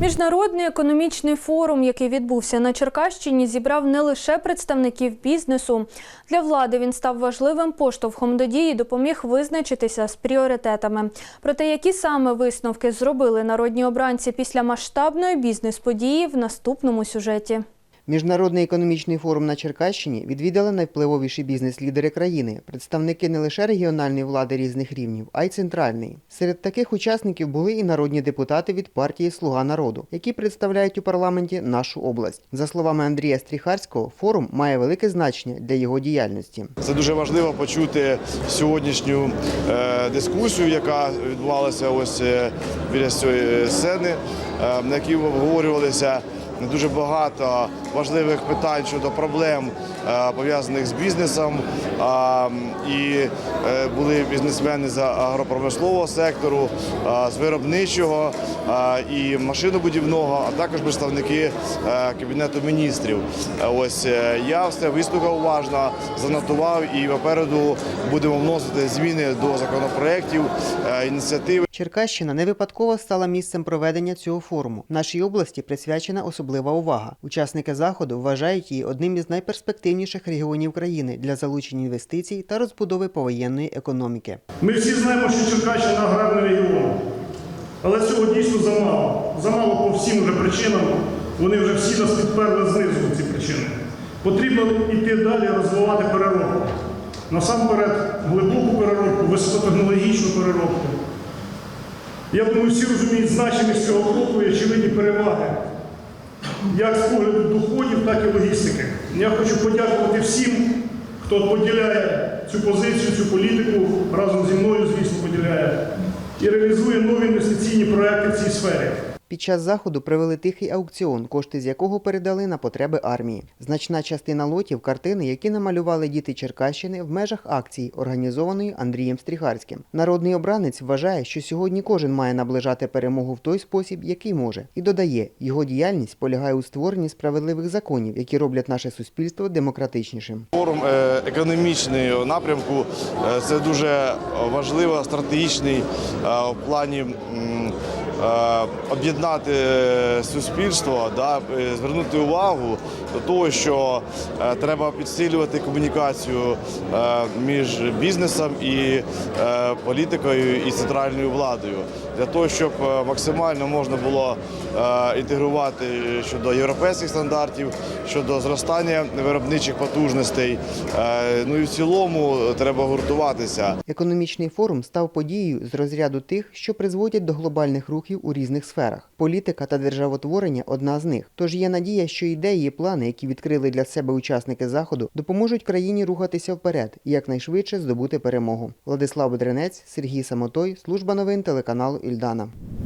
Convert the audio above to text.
Міжнародний економічний форум, який відбувся на Черкащині, зібрав не лише представників бізнесу. Для влади він став важливим поштовхом до дії, допоміг визначитися з пріоритетами. Про те, які саме висновки зробили народні обранці після масштабної бізнес-події в наступному сюжеті. Міжнародний економічний форум на Черкащині відвідали найвпливовіші бізнес-лідери країни, представники не лише регіональної влади різних рівнів, а й центральної. Серед таких учасників були і народні депутати від партії Слуга народу, які представляють у парламенті нашу область. За словами Андрія Стріхарського, форум має велике значення для його діяльності. Це дуже важливо почути сьогоднішню е, дискусію, яка відбувалася ось е, біля цієї сцени, е, на якій обговорювалися дуже багато важливих питань щодо проблем е, пов'язаних з бізнесом. І е, були бізнесмени з агропромислового сектору, з виробничого і машинобудівного, а також представники е, кабінету міністрів. Е, Ось е, я все вислухав уважно, занотував і попереду будемо вносити зміни до законопроєктів, е, ініціативи. Черкащина не випадково стала місцем проведення цього форуму. В Нашій області присвячена особлива увага. Учасники заходу вважають її одним із найперспективніших регіонів країни для залучення інвестицій та розбудови повоєнної економіки. Ми всі знаємо, що Черкащина аграрний регіон. Але цього дійсно замало. Замало по всім вже причинам. Вони вже всі нас підперли знизу ці причини. Потрібно йти далі, розвивати переробку. Насамперед, глибоку переробку, високотехнологічну переробку. Я думаю, всі розуміють значимість цього кроку і очевидні переваги як з погляду доходів, так і логістики. Я хочу подякувати всім, хто поділяє цю позицію, цю політику, разом зі мною, звісно, поділяє, і реалізує нові інвестиційні проекти в цій сфері. Під час заходу провели тихий аукціон, кошти з якого передали на потреби армії. Значна частина лотів картини, які намалювали діти Черкащини в межах акції, організованої Андрієм Стріхарським. Народний обранець вважає, що сьогодні кожен має наближати перемогу в той спосіб, який може, і додає, його діяльність полягає у створенні справедливих законів, які роблять наше суспільство демократичнішим. Форум е, економічного напрямку е, це дуже важливо, стратегічний е, в плані об'єднати суспільство, да, е, звернути увагу до того, що е, треба підсилювати комунікацію е, між бізнесом і е, політикою і центральною владою для того, щоб е, максимально можна було е, інтегрувати щодо європейських стандартів, щодо зростання виробничих потужностей. Е, Ну і в цілому треба гуртуватися. Економічний форум став подією з розряду тих, що призводять до глобальних рухів у різних сферах. Політика та державотворення одна з них. Тож є надія, що ідеї і плани, які відкрили для себе учасники заходу, допоможуть країні рухатися вперед і якнайшвидше здобути перемогу. Владислав Бедренець, Сергій Самотой, служба новин телеканалу Ільдана.